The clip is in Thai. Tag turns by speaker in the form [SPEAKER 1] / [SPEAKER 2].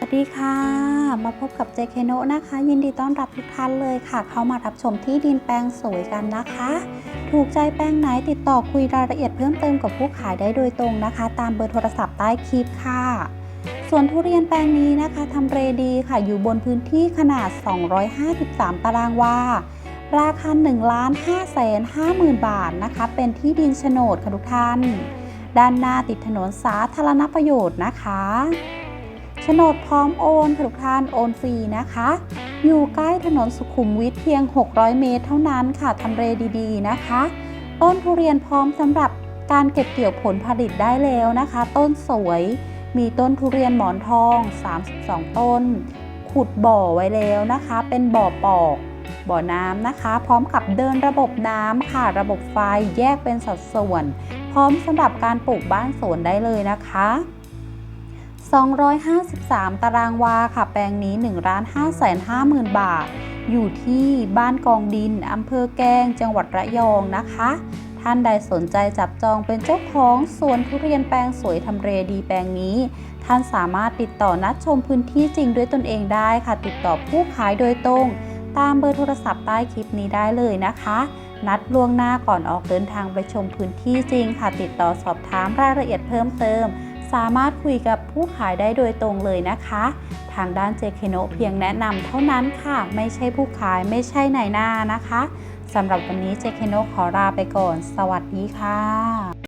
[SPEAKER 1] สวัสดีค่ะ มาพบกับเจเคโนนะคะ ยินดีต้อนรับทุกท่านเลยค่ะ เข้ามารับชมที่ดินแปลงสวยกันนะคะ ถูกใจแปลงไหนติดต่อคุยรายละเอียดเพิ่มเติมกับผู้ขายได้โดยตรงนะคะ ตามเบอร์โทรศัพท์ใต้คลิปค่ะส่วนทุเรียนแปลงนี้นะคะทำเลดีค่ะ อยู่บนพื้นที่ขนาด 253 ตารางวาราคา1ล้าน5แสน5หมื่นบาทนะคะ เป็นที่ดินโฉนดค่ะทุกท่าน ด้านหน้าติดถนนสาธารณประโยชน์นะคะ นดพร้อมโอนค่ะทุกท่านโอนฟรีนะคะ อยู่ใกล้ถนนสุขุมวิทเพียง 600 เมตรเท่านั้นค่ะทำเลดีๆนะคะ ต้นทุเรียนพร้อมสำหรับการเก็บเกี่ยวผลผลิตได้แล้วนะคะ ต้นสวยมีต้นทุเรียนหมอนทอง 32 ต้น ขุดบ่อไว้แล้วนะคะ เป็นบ่อปอกบ่อน้ำนะคะ พร้อมกับเดินระบบน้ำค่ะ ระบบไฟแยกเป็นสัดส่วน พร้อมสำหรับการปลูกบ้านสวนได้เลยนะคะ 253 ตารางวาค่ะ แปลงนี้1ล้าน5แสน5หมื่นบาท อยู่ที่บ้านกองดิน อำเภอแกง จังหวัดระยองนะคะ ท่านใดสนใจจับจองเป็นเจ้าของสวนทุเรียนแปลงสวยทำเลดีแปลงนี้ ท่านสามารถติดต่อนัดชมพื้นที่จริงด้วยตนเองได้ค่ะ ติดต่อผู้ขายโดยตรง ตามเบอร์โทรศัพท์ใต้คลิปนี้ได้เลยนะคะนัดล่วงหน้าก่อนออกเดินทางไปชมพื้นที่จริงค่ะ ติดต่อสอบถามรายละเอียดเพิ่มเติม สามารถคุยกับผู้ขายได้โดยตรงเลยนะคะ ทางด้านเจเคโนเพียงแนะนำเท่านั้นค่ะ ไม่ใช่ผู้ขายไม่ใช่นายหน้านะคะสำหรับวันนี้เจเคโนขอลาไปก่อน สวัสดีค่ะ